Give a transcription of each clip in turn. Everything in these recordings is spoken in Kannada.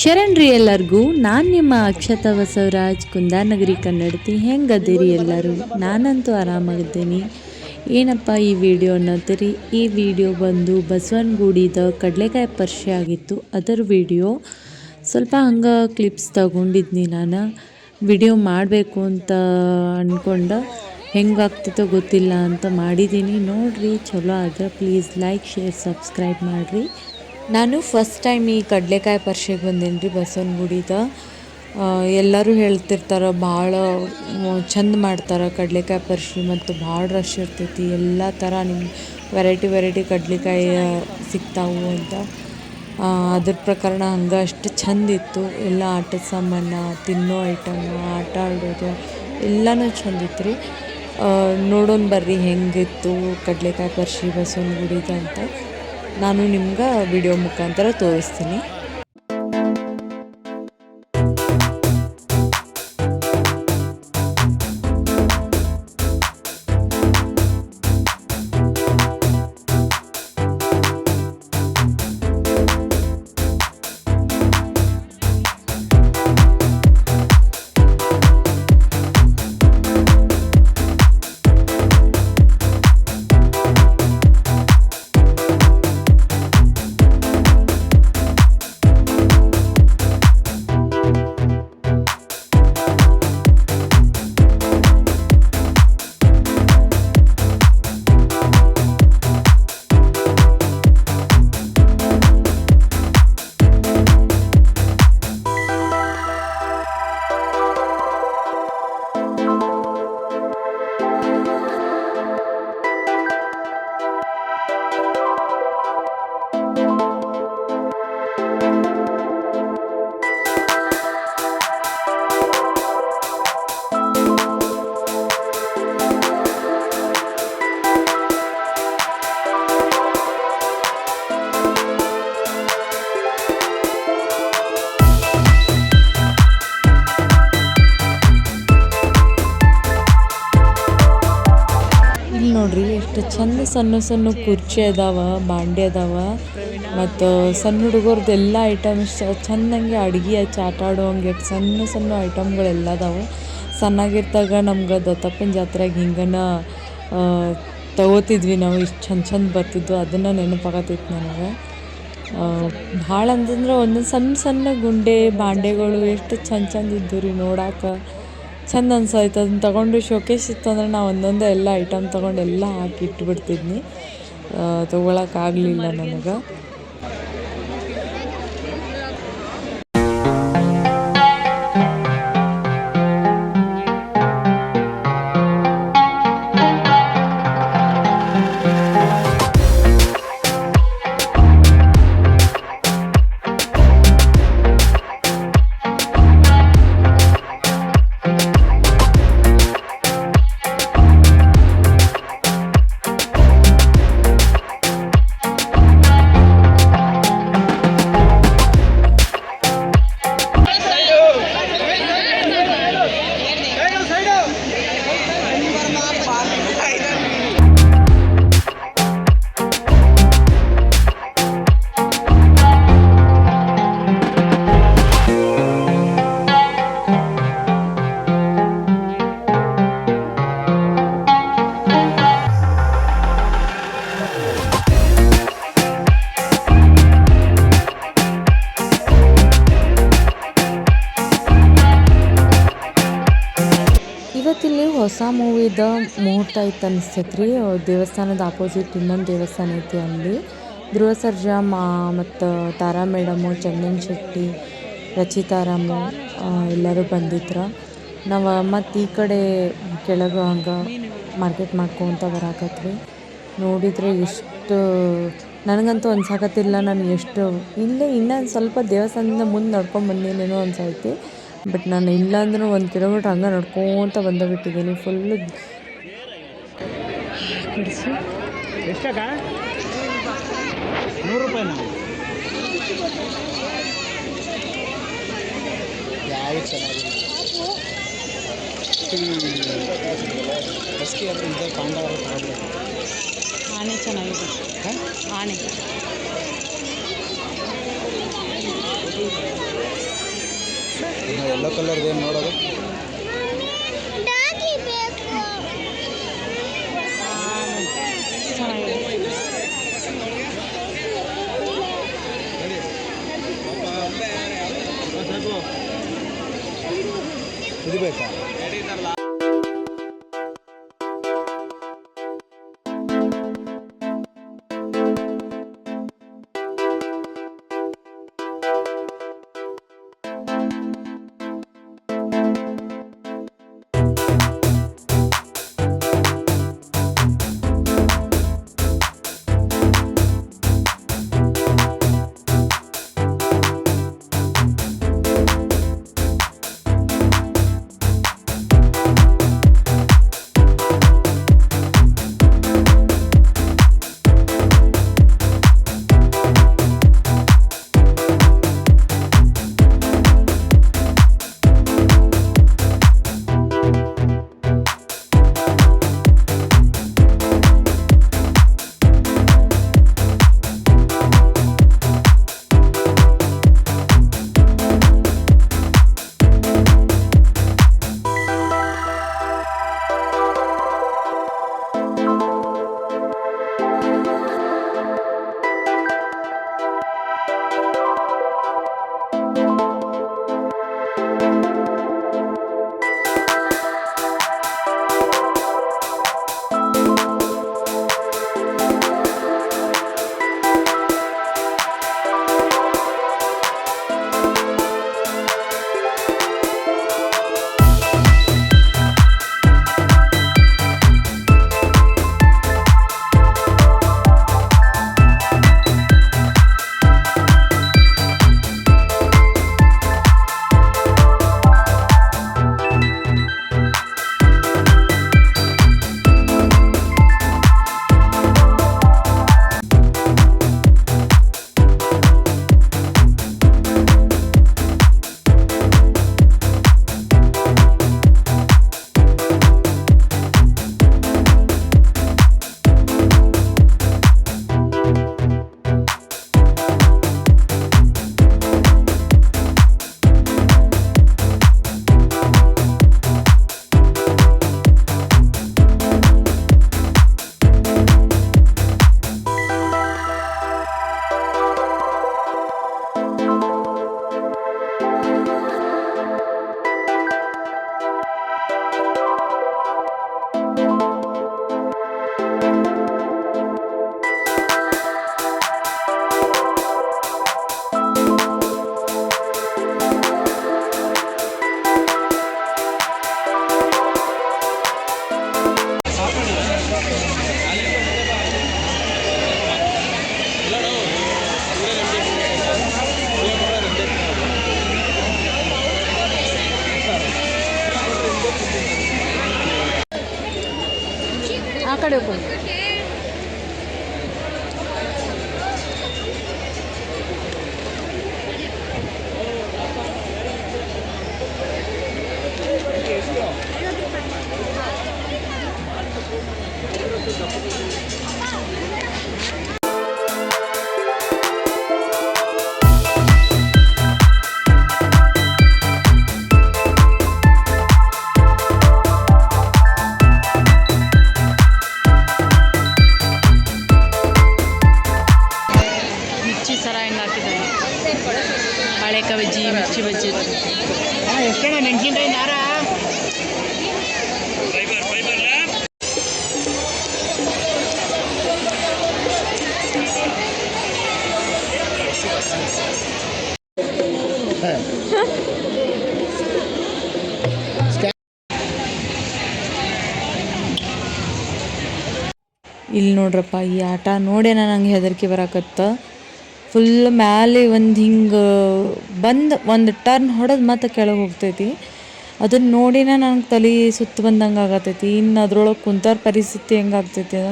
ಶರಣ್ರಿ ಎಲ್ಲರಿಗೂ, ನಾನು ನಿಮ್ಮ ಅಕ್ಷತ ಬಸವರಾಜ್, ಕುಂದಾನಗರಿ ಕನ್ನಡತಿ. ಹೆಂಗದಿರಿ ಎಲ್ಲರೂ? ನಾನಂತೂ ಆರಾಮಾಗಿದ್ದೀನಿ. ಏನಪ್ಪ ಈ ವಿಡಿಯೋ ಅನ್ನೋದ್ರಿ? ಈ ವಿಡಿಯೋ ಬಂದು ಬಸವನಗುಡಿದ ಕಡಲೆಕಾಯಿ ಪರ್ಷೆ ಆಗಿತ್ತು. ಅದರ ವಿಡಿಯೋ ಸ್ವಲ್ಪ ಹಂಗೆ ಕ್ಲಿಪ್ಸ್ ತಗೊಂಡಿದ್ನಿ ನಾನು. ವಿಡಿಯೋ ಮಾಡಬೇಕು ಅಂತ ಅಂದ್ಕೊಂಡು ಹೆಂಗಾಗ್ತಿತ್ತೋ ಗೊತ್ತಿಲ್ಲ ಅಂತ ಮಾಡಿದ್ದೀನಿ. ನೋಡಿರಿ, ಚಲೋ ಆದರೆ ಪ್ಲೀಸ್ ಲೈಕ್ ಶೇರ್ ಸಬ್ಸ್ಕ್ರೈಬ್ ಮಾಡಿರಿ. ನಾನು ಫಸ್ಟ್ ಟೈಮ್ ಈ ಕಡಲೆಕಾಯಿ ಪರಿಷೆಗೆ ಬಂದೇನಿ ರೀ ಬಸವನಗುಡಿದ ಎಲ್ಲರೂ ಹೇಳ್ತಿರ್ತಾರೆ, ಭಾಳ ಚಂದ ಮಾಡ್ತಾರೆ ಕಡಲೆಕಾಯಿ ಪರಿಷೆ ಮತ್ತು ಭಾಳ ರಶ್ ಇರ್ತೈತಿ. ಎಲ್ಲ ಥರ ನಿಮ್ಗೆ ವೆರೈಟಿ ವೆರೈಟಿ ಕಡಲೆಕಾಯಿ ಸಿಗ್ತಾವು ಅಂತ. ಅದ್ರ ಪ್ರಕಾರ ಹಂಗೆ ಅಷ್ಟು ಚಂದ ಇತ್ತು. ಎಲ್ಲ ಆಟದ ಸಾಮಾನು, ತಿನ್ನೋ ಐಟಮ್ ಆಟ ಆಡೋದು, ಎಲ್ಲನೂ ಚಂದ ಇತ್ತು ರೀ. ನೋಡೋಣ ಬರ್ರಿ ಹೆಂಗಿತ್ತು ಕಡಲೆಕಾಯಿ ಪರಿಷೆ ಬಸವನಗುಡಿದ ಅಂತ. ನಾನು ನಿಮ್ಗೆ ವಿಡಿಯೋ ಮುಖಾಂತರ ತೋರಿಸ್ತೀನಿ. ಚಂದ ಸಣ್ಣ ಸಣ್ಣ ಕುರ್ಚಿ ಅದಾವ, ಬಾಂಡೆ ಅದಾವ. ಮತ್ತು ಸಣ್ಣ ಹುಡುಗರ್ದು ಎಲ್ಲ ಐಟಮ್ಸ್ ಚೆನ್ನಾಗಿ ಅಡುಗೆ ಹಚ್ಚಿ ಆಟ ಆಡುವಂಗೆ ಸಣ್ಣ ಸಣ್ಣ ಐಟಮ್ಗಳೆಲ್ಲ ಅದಾವೆ. ಸಣ್ಣಾಗಿರ್ತಾಗ ನಮ್ಗೆ ದತ್ತಪ್ಪನ ಜಾತ್ರೆಗೆ ಹಿಂಗನ ತಗೋತಿದ್ವಿ ನಾವು, ಇಷ್ಟು ಚಂದ ಚಂದ ಬರ್ತಿದ್ವು. ಅದನ್ನು ನೆನಪಾಗತೈತಿ ನನಗೆ. ಭಾಳ ಅಂತಂದ್ರೆ ಒಂದೊಂದು ಸಣ್ಣ ಸಣ್ಣ ಗುಂಡೆ, ಬಾಂಡೆಗಳು ಎಷ್ಟು ಚಂದ ಚಂದ ಇದ್ದವು ರೀ ನೋಡಕ್ಕೆ ಚಂದ ಅನ್ಸೋಯ್ತು. ಅದನ್ನ ತಗೊಂಡು ಶೋಕೇಸ್ ಇತ್ತಂದ್ರೆ ನಾ ಒಂದೊಂದೇ ಎಲ್ಲ ಐಟಮ್ ತೊಗೊಂಡು ಎಲ್ಲ ಹಾಕಿ ಇಟ್ಬಿಡ್ತಿದ್ನಿ. ತೊಗೊಳಕ್ಕಾಗಲಿಲ್ಲ ನನಗೆ. ಇವತ್ತಿಲ್ಲಿ ಹೊಸ ಮೂವಿದ ಮುಹೂರ್ತ ಇತ್ತು ಅನಿಸ್ತೈತೆ ರೀ ದೇವಸ್ಥಾನದ ಆಪೋಸಿಟ್ ಇನ್ನೊಂದು ದೇವಸ್ಥಾನ ಐತಿ ಅಲ್ಲಿ. ಧ್ರುವ ಸರ್ಜಾ ಮತ್ತು ತಾರಾ ಮೇಡಮು, ಚಂದನ್ ಶೆಟ್ಟಿ ರಚಿತಾರಾಮು ಎಲ್ಲರೂ ಬಂದಿದ್ರು. ನಾವು ಮತ್ತು ಈ ಕಡೆ ಕೆಳಗೆ ಹಂಗೆ ಮಾರ್ಕೆಟ್ ಮಾಡ್ಕೊತ ಬರಾಕತ್ವಿ ನೋಡಿದರೆ ಎಷ್ಟು ನನಗಂತೂ ಅನ್ಸಾಕತ್ತಿಲ್ಲ. ನಾನು ಎಷ್ಟು ಇಲ್ಲೇ ಇನ್ನೊಂದು ಸ್ವಲ್ಪ ದೇವಸ್ಥಾನದಿಂದ ಮುಂದೆ ನಡ್ಕೊಂಡು ಬಂದಿನೇನೋ ಅನ್ಸೈತಿ ಬಟ್ ನಾನು ಇಲ್ಲ ಅಂದ್ರೂ ಒಂದು ಕಿಲೋಮೀಟ್ರ್ ಹಂಗೆ ನಡ್ಕೊತ ಬಂದೇ ಬಿಟ್ಟಿದ್ದೀನಿ ಫುಲ್ಲು ಆನೆ ಚೆನ್ನಾಗಿದೆ. ಆನೆ. ಎಲ್ಲೋ ಕಲರ್ ಏನು ನೋಡೋದು. ಆ ಕಡೆ ಹೋಗಿ ನಾರ ಇಲ್ಲಿ ನೋಡ್ರಪ್ಪ ಈ ಆಟ ನೋಡೇನ ನಂಗೆ ಹೆದರಿಕೆ ಬರಾಕತ್ತ. ಫುಲ್ ಮ್ಯಾಲೆ ಒಂದು ಹಿಂಗೆ, ಬಂದು ಒಂದು ಟರ್ನ್ ಹೊಡೆದು ಮತ್ತೆ ಕೆಳಗೆ ಹೋಗ್ತೈತಿ. ಅದನ್ನ ನೋಡಿನ ನನಗೆ ತಲೆ ಸುತ್ತು ಬಂದಂಗೆ ಆಗತೈತಿ. ಇನ್ನು ಅದ್ರೊಳಗೆ ಕುಂತಾರ ಪರಿಸ್ಥಿತಿ ಹೆಂಗೆ ಆಗ್ತೈತಿ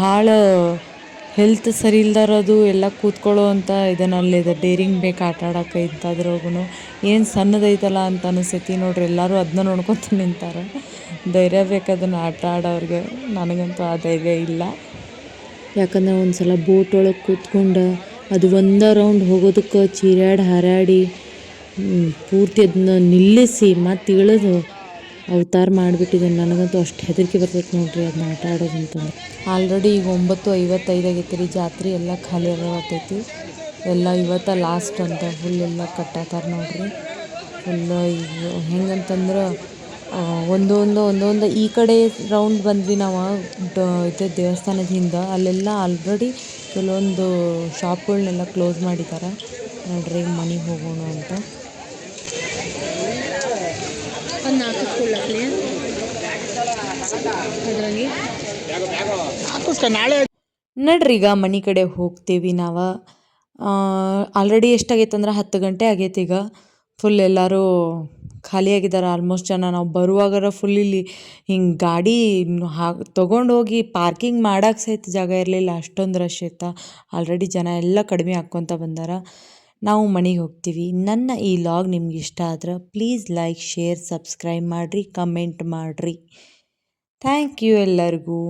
ಭಾಳ ಹೆಲ್ತ್ ಸರಿ ಇಲ್ದಾರದು ಎಲ್ಲ ಕೂತ್ಕೊಳ್ಳೋ ಅಂತ ಇದನ್ನಲ್ಲಿದೆ ಡೇರಿಂಗ್ ಬೇಕು ಆಟ ಆಡೋಕೆ ಇಂಥದ್ರೊಳಗೂ ಏನು ಸಣ್ಣದೈತಲ್ಲ ಅಂತ ಅನಿಸ್ತೈತಿ ನೋಡ್ರಿ, ಎಲ್ಲರೂ ಅದನ್ನ ನೋಡ್ಕೊತ ನಿಂತಾರೆ. ಧೈರ್ಯ ಬೇಕು ಅದನ್ನು ಆಟ ಆಡೋರಿಗೆ. ನನಗಂತೂ ಆ ಧೈರ್ಯ ಇಲ್ಲ. ಯಾಕಂದ್ರೆ ಒಂದು ಸಲ ಬೋಟ್ ಒಳಗೆ ಕೂತ್ಕೊಂಡು ಅದು ಒಂದೇ ರೌಂಡ್ ಹೋಗೋದಕ್ಕೆ ಚೀರಾಡಿ ಹಾರಾಡಿ ಪೂರ್ತಿ ಅದನ್ನ ನಿಲ್ಲಿಸಿ ಮತ್ತೆ ಇಳಿದು ಅವತಾರ ಮಾಡಿಬಿಟ್ಟಿದ್ದೇನೆ ನನಗಂತೂ ಅಷ್ಟು ಹೆದರಿಕೆ ಬರ್ತೈತೆ ನೋಡ್ರಿ ಅದನ್ನ ಆಟ ಆಡೋದಂತಂದ್ರೆ. ಆಲ್ರೆಡಿ ಈಗ ಒಂಬತ್ತು ಐವತ್ತೈದು ಆಗೈತೆ ರೀ ಜಾತ್ರೆ ಎಲ್ಲ ಖಾಲಿ ಆಗತ್ತೈತಿ ಎಲ್ಲ ಇವತ್ತ ಲಾಸ್ಟ್ ಅಂತ ಫುಲ್ ಎಲ್ಲ ಕಟ್ಟಾತಾರ ನೋಡ್ರಿ. ಫುಲ್ ಈಗ ಹೆಂಗಂತಂದ್ರೆ ಒಂದೊಂದು ಒಂದೊಂದು ಈ ಕಡೆ ರೌಂಡ್ ಬಂದ್ವಿ ನಾವು ಇದೆ ದೇವಸ್ಥಾನದಿಂದ. ಅಲ್ಲೆಲ್ಲ ಆಲ್ರೆಡಿ ಕೆಲವೊಂದು ಶಾಪ್ಗಳನ್ನೆಲ್ಲ ಕ್ಲೋಸ್ ಮಾಡಿದ್ದಾರೆ. ನೋಡ್ರಿ ಮನೆಗೆ ಹೋಗೋಣ ಅಂತ. ನಡ್ರಿ ಈಗ ಮನೆ ಕಡೆ ಹೋಗ್ತೀವಿ ನಾವು. ಆಲ್ರೆಡಿ ಎಷ್ಟಾಗೈತೆ ಅಂದ್ರೆ ಹತ್ತು ಗಂಟೆ ಆಗೈತೆ ಈಗ. ಫುಲ್ ಎಲ್ಲರೂ ಖಾಲಿ ಆಗಿದ್ದಾರೆ ಆಲ್ಮೋಸ್ಟ್ ಜನ ನಾವು ಬರುವಾಗರ ಫುಲ್ ಇಲ್ಲಿ ಹಿಂಗೆ ಗಾಡಿ ಹಾ ತೊಗೊಂಡು ಹೋಗಿ ಪಾರ್ಕಿಂಗ್ ಮಾಡಕ್ಕೆ ಸಹಿತ ಜಾಗ ಇರಲಿಲ್ಲ. ಅಷ್ಟೊಂದು ರಶ್ ಇತ್ತು. ಆಲ್ರೆಡಿ ಜನ ಎಲ್ಲ ಕಡಿಮೆ ಹಾಕ್ಕೊತ ಬಂದಾರ. ನಾವು ಮನೆಗೆ ಹೋಗ್ತೀವಿ. ನನ್ನ ಈ ಲಾಗ್ ನಿಮ್ಗೆ ಇಷ್ಟ ಆದ್ರೆ ಪ್ಲೀಸ್ ಲೈಕ್ ಶೇರ್ ಸಬ್ಸ್ಕ್ರೈಬ್ ಮಾಡಿರಿ ಕಮೆಂಟ್ ಮಾಡಿರಿ. ಥ್ಯಾಂಕ್ ಯು ಎಲ್ಲರಿಗೂ.